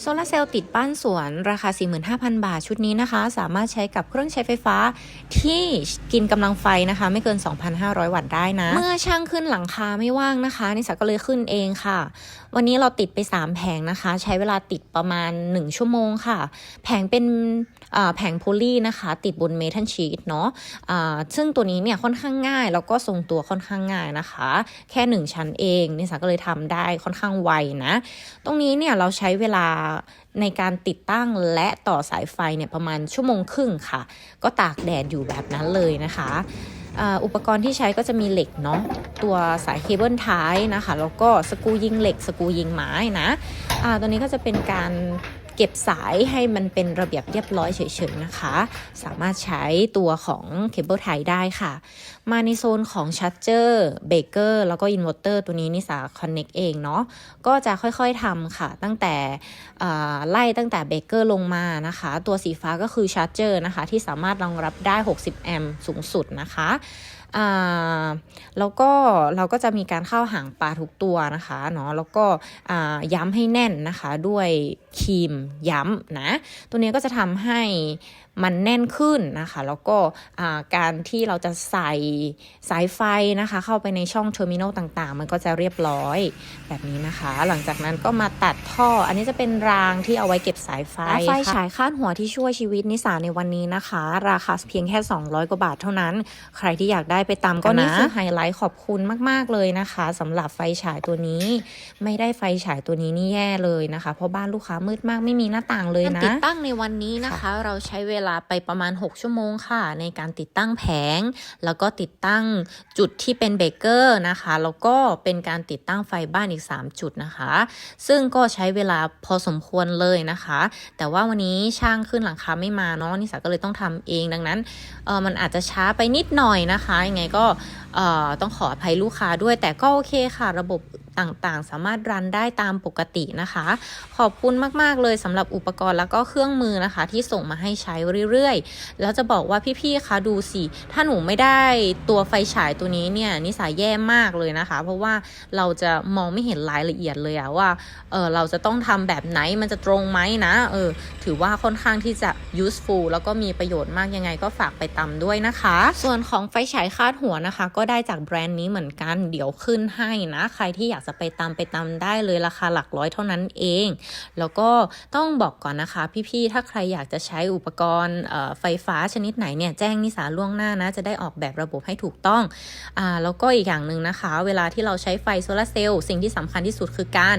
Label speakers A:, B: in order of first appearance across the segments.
A: โซลาร์เซลล์ติดบ้านสวนราคา 45,000 บาทชุดนี้นะคะ สามารถใช้กับเครื่องใช้ไฟฟ้าที่กินกำลังไฟนะคะ ไม่เกิน 2,500 วัตต์ได้นะ เมื่อช่างขึ้นหลังคาไม่ว่างนะคะนิสาก็เลยขึ้นเองค่ะ วันนี้เราติดไป 3 แผงนะคะ ใช้เวลาติดประมาณ 1 ชั่วโมงค่ะ แผงเป็นแผงโพลีนะคะ ติดบนเมทัลชีตเนาะอ่าซึ่งตัวนี้เนี่ยค่อนข้างง่าย แล้วก็ทรงตัวค่อนข้างง่ายนะคะ แค่ 1 ชั้นเองนิสาก็เลยทำได้ค่อนข้างไวนะ ตรงนี้เนี่ยเราใช้เวลาในการติดตั้งและต่อสายไฟเนี่ยประมาณชั่วโมงครึ่งค่ะ ก็ตากแดดอยู่แบบนั้นเลยนะคะอุปกรณ์ที่ใช้ก็จะมีเหล็กเนาะตัวสายเคเบิลท้ายนะคะ แล้วก็สกูยิงเหล็กสกูยิงไม้นะ อ่าตัวนี้ก็จะเป็นการเก็บสายให้มันเป็นระเบียบเรียบร้อยเฉยๆนะคะ สามารถใช้ตัวของเคเบิลไทยได้ค่ะ มาในโซนของชั r เจอร์เบเกอร์แล้วก็อินเวอร์เตอร์ตัวนี้นิสาคอนเน็กเองเนาะก็จะค่อยๆทำค่ะ ตั้งแต่ไล่ตั้งแต่เบเกอร์ลงมานะคะ ตัวสีฟ้าก็คือชาร์จเจอร์นะคะ ที่สามารถรองรับได้ 60 แอมป์สูงสุดนะคะ แล้วก็เราก็จะมีการเข้าหางปลาทุกตัวนะคะเนาะแล้วก็ย้ำให้แน่นนะคะด้วยครีมย้ำนะ ตัวนี้ก็จะทำให้มันแน่นขึ้นนะคะ แล้วก็การที่เราจะใส่สายไฟนะคะ เข้าไปในช่องเทอร์มินอลต่างๆ มันก็จะเรียบร้อยแบบนี้นะคะ หลังจากนั้นก็มาตัดท่อ อันนี้จะเป็นรางที่เอาไว้เก็บสายไฟไฟฉายคาดหัวที่ช่วยชีวิตนิสาในวันนี้นะคะ ราคาเพียงแค่ 200 กว่าบาทเท่านั้น ใครที่อยากได้ไปตามกันนะก็นี่คือไฮไลท์ขอบคุณมาก ๆ เลยนะคะสำหรับไฟฉายตัวนี้ ไม่ได้ไฟฉายตัวนี้นี่แย่เลยนะคะ เพราะบ้านลูกค้ามืดมากไม่มีหน้าต่างเลยนะติดตั้งในวันนี้นะคะ เราใช้เวลาไปประมาณ 6 ชั่วโมงค่ะ ในการติดตั้งแผง แล้วก็ติดตั้งจุดที่เป็นเบเกอร์นะคะ แล้วก็เป็นการติดตั้งไฟบ้านอีก 3 จุดนะคะ ซึ่งก็ใช้เวลาพอสมควรเลยนะคะ แต่ว่าวันนี้ช่างขึ้นหลังคาไม่มาเนาะนิสาก็เลยต้องทำเองดังนั้นเออมันอาจจะช้าไปนิดหน่อยนะคะยังไงก็ต้องขออภัยลูกค้าด้วย แต่ก็โอเคค่ะ ระบบ ต่างๆ สามารถรันได้ตามปกตินะคะ ขอบคุณมากๆเลยสำหรับอุปกรณ์แล้วก็เครื่องมือนะคะ ที่ส่งมาให้ใช้เรื่อยๆ แล้วจะบอกว่าพี่ๆคะดูสิถ้าหนูไม่ได้ตัวไฟฉายตัวนี้เนี่ยนิสัยแย่มากเลยนะคะ เพราะว่าเราจะมองไม่เห็นรายละเอียดเลยอะว่าเออเราจะต้องทำแบบไหนมันจะตรงไหมนะเออถือว่าค่อนข้างที่จะ useful แล้วก็มีประโยชน์มากยังไงก็ฝากไปตาด้วยนะคะ ส่วนของไฟฉายคาดหัวนะคะ ก็ได้จากแบรนด์นี้เหมือนกันเดี๋ยวขึ้นให้นะ ใครที่อยากจะไปตามไปตามได้เลยราคาหลักร้อยเท่านั้นเอง แล้วก็ต้องบอกก่อนนะคะพี่ๆ ถ้าใครอยากจะใช้อุปกรณ์ไฟฟ้าชนิดไหนเนี่ยแจ้งนิสาล่วงหน้านะ จะได้ออกแบบระบบให้ถูกต้องอแล้วก็อีกอย่างหนึ่งนะคะ เวลาที่เราใช้ไฟโซลาร์เซลล์สิ่งที่สำคัญที่สุดคือการ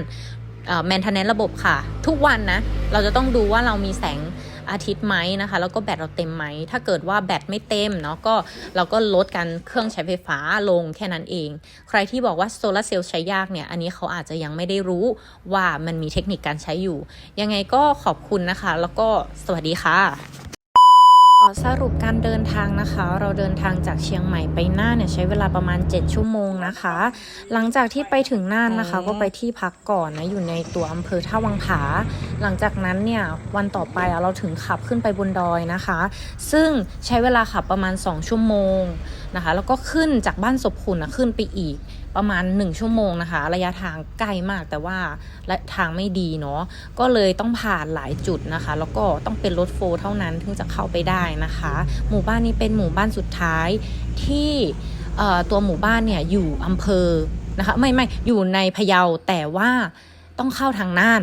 A: แมนเทนเนนระบบค่ะ ทุกวันนะ เราจะต้องดูว่าเรามีแสง อาทิตย์ไหมนะคะ แล้วก็แบตเราเต็มไหม ถ้าเกิดว่าแบตไม่เต็มเนาะก็เราก็ลดการเครื่องใช้ไฟฟ้าลงแค่นั้นเอง ใครที่บอกว่าโซลาเซลล์ใช้ยากเนี่ย อันนี้เขาอาจจะยังไม่ได้รู้ว่ามันมีเทคนิคการใช้อยู่ ยังไงก็ขอบคุณนะคะ แล้วก็สวัสดีค่ะ อสรุปการเดินทางนะคะ เราเดินทางจากเชียงใหม่ไปน่านเนี่ยใช้เวลาประมาณ 7 ชั่วโมงนะคะ หลังจากที่ไปถึงน่านนะคะ ก็ไปที่พักก่อนนะอยู่ในตัวอำเภอท่าวังผา หลังจากนั้นเนี่ยวันต่อไปอะเราถึงขับขึ้นไปบนดอยนะคะ ซึ่งใช้เวลาขับประมาณ 2 ชั่วโมงนะคะ แล้วก็ขึ้นจากบ้านศพขุนนะขึ้นไปอีกประมาณ 1 ชั่วโมงนะคะ ระยะทางไกลมากแต่ว่าและทางไม่ดีเนาะก็เลยต้องผ่านหลายจุดนะคะ แล้วก็ต้องเป็นรถโฟร์เท่านั้นถึงจะเข้าไปได้นะคะ หมู่บ้านนี้เป็นหมู่บ้านสุดท้ายที่ตัวหมู่บ้านเนี่ยอยู่อำเภอนะคะไม่ไม่อยู่ในพะเยาแต่ว่าต้องเข้าทางน่าน